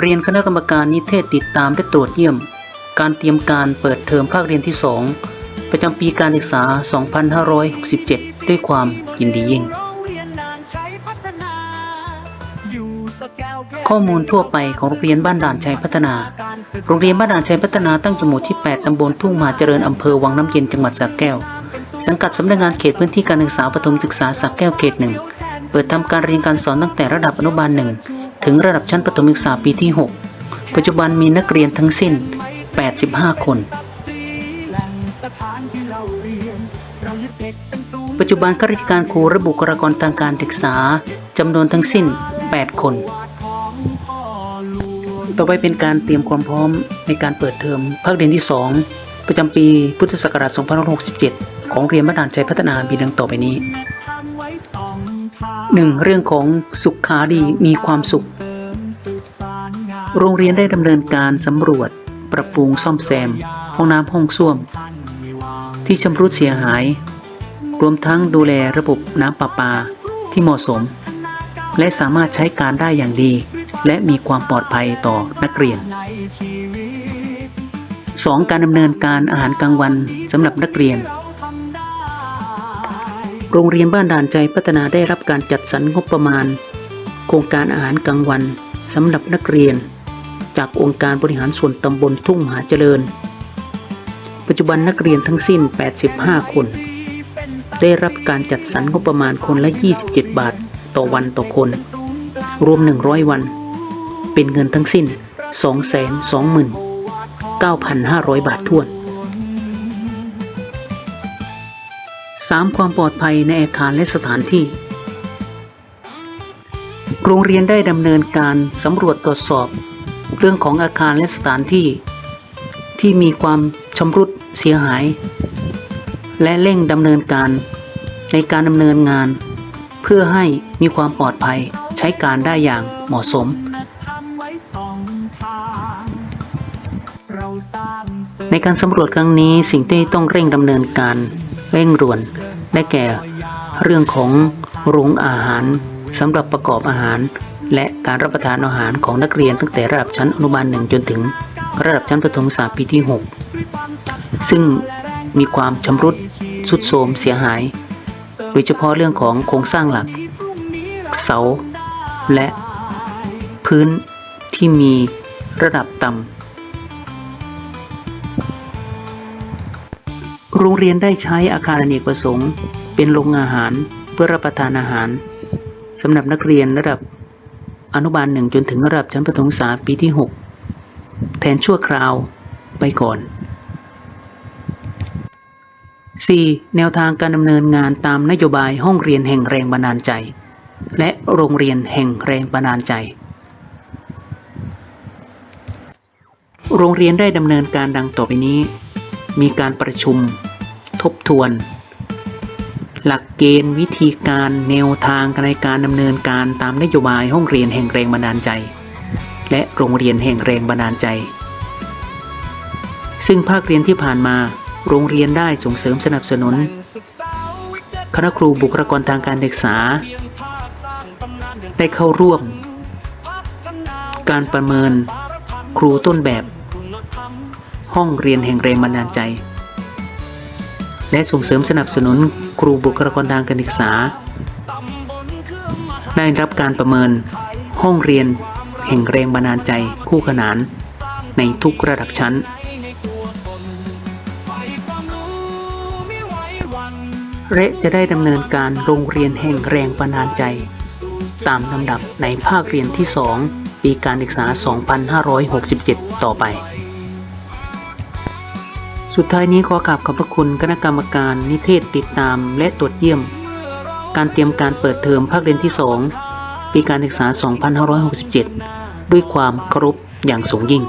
เรียนคณะกรรมการนิเทศติดตามและตรวจเยี่ยม การเตรียมการเปิดเทอมภาคเรียนที่ 2 ประจำปีการศึกษา 2567 ด้วยความยินดียิ่ง ข้อมูลทั่วไปของโรงเรียนบ้านด่านชัยพัฒนาการศึกษาโรงเรียนบ้านด่านชัยพัฒนาตั้งอยู่หมู่ที่ 8 ตำบลทุ่งมหาเจริญ อำเภอวังน้ำเย็น จังหวัดสระแก้ว สังกัดสำนักงานเขตพื้นที่การศึกษาปฐมศึกษาสระแก้วเขตหนึ่ง เปิดทำการเรียนการสอนตั้งแต่ระดับอนุบาลหนึ่ง ถึงระดับชั้นประถมศึกษาปีที่ 6 ปัจจุบันมีนักเรียนทั้งสิ้น 85 คน ปัจจุบันข้าราชการครูและบุคลากรทางการศึกษาจำนวนทั้งสิ้น 8 คน ต่อไปเป็นการเตรียมความพร้อมในการเปิดเทอมภาคเรียนที่ 2 ประจำปีพุทธศักราช 2567 ของเรียนบ้านด่านชัยพัฒนามีดังต่อไปนี้ ทางเรื่องของสุขขาดีมีความสุข โรงเรียนได้ดำเนินการสำรวจ ปรับปรุงซ่อมแซม ห้องน้ำห้องส้วม ที่ชำรุดเสียหาย รวมทั้งดูแลระบบน้ำประปาที่เหมาะสม และสามารถใช้การได้อย่างดี และมีความปลอดภัยต่อนักเรียน 2. การดำเนินการอาหารกลางวันสำหรับนักเรียน โรงเรียนบ้านด่านใจพัฒนาได้รับการจัดสรรงบประมาณ โครงการอาหารกลางวันสำหรับนักเรียน จากองค์การบริหารส่วนตำบลทุ่งมหาเจริญ ปัจจุบันนักเรียนทั้งสิ้น 85 คน ได้รับการจัดสรรงบประมาณคนละ 27 บาทต่อวันต่อคน รวม 100 วัน เป็นเงินทั้งสิ้น 229,500 บาทท้วน 3. ความปลอดภัยในอาคารและสถานที่ โรงเรียนได้ดำเนินการสำรวจตรวจสอบ เรื่องของอาคารและสถานที่ ที่มีความชำรุดเสียหาย และเร่งดำเนินการในการดำเนินงาน เพื่อให้มีความปลอดภัยใช้การได้อย่างเหมาะสม ในการสำรวจครั้งนี้สิ่งที่ต้องเร่งดำเนินการ เร่งด่วน ได้แก่เรื่องของโรงอาหารสำหรับประกอบอาหาร และการรับประทานอาหารของนักเรียนตั้งแต่ระดับชั้นอนุบาลหนึ่งจนถึง ระดับชั้นประถมศึกษาปีที่ 6 ซึ่งมีความชำรุดทรุดโทรมเสียหาย โดยเฉพาะเรื่องของโครงสร้างหลัก เสา และพื้นที่มีระดับต่ำ โรงเรียนได้ใช้อาคารอเนกประสงค์ เป็นโรงอาหารเพื่อรับประทานอาหารสำหรับนักเรียนระดับอนุบาลหนึ่งจนถึงระดับชั้นประถมศึกษาปีที่ 6 แทนชั่วคราวไปก่อน 4. แนวทางการดำเนินงานตามนโยบายห้องเรียนแห่งแรงบันดาลใจ และโรงเรียนแห่งแรงบันดาลใจ โรงเรียนได้ดำเนินการดังต่อไปนี้ มีการประชุม ทบทวน หลักเกณฑ์วิธีการแนวทางในการดำเนินการตามนโยบายห้องเรียนแห่งแรงบันดาลใจ และโรงเรียนแห่งแรงบันดาลใจ ซึ่งภาคเรียนที่ผ่านมา โรงเรียนได้ส่งเสริมสนับสนุน คณะครูบุคลากรทางการศึกษา ได้เข้าร่วม การประเมินครูต้นแบบ ห้องเรียนแห่งแรงบันดาลใจ และส่งเสริมสนับสนุนครูบุคลากรทางการศึกษา ได้รับการประเมินห้องเรียนแห่งแรงบันดาลใจคู่ขนานในทุกระดับชั้นในตัวตนไฟความรู้ไม่ไหวหวันและจะได้ดำเนินการโรงเรียนแห่งแรงบันดาลใจ ตามลำดับในภาคเรียนที่ 2 ปีการศึกษา 2567 ต่อไป สุดท้ายนี้ขอกราบขอบพระคุณคณะกรรมการนิเทศติดตามและตรวจเยี่ยม การเตรียมการเปิดเทอมภาคเรียนที่ 2 ปีการศึกษา 2567 ด้วยความเคารพอย่างสูงยิ่ง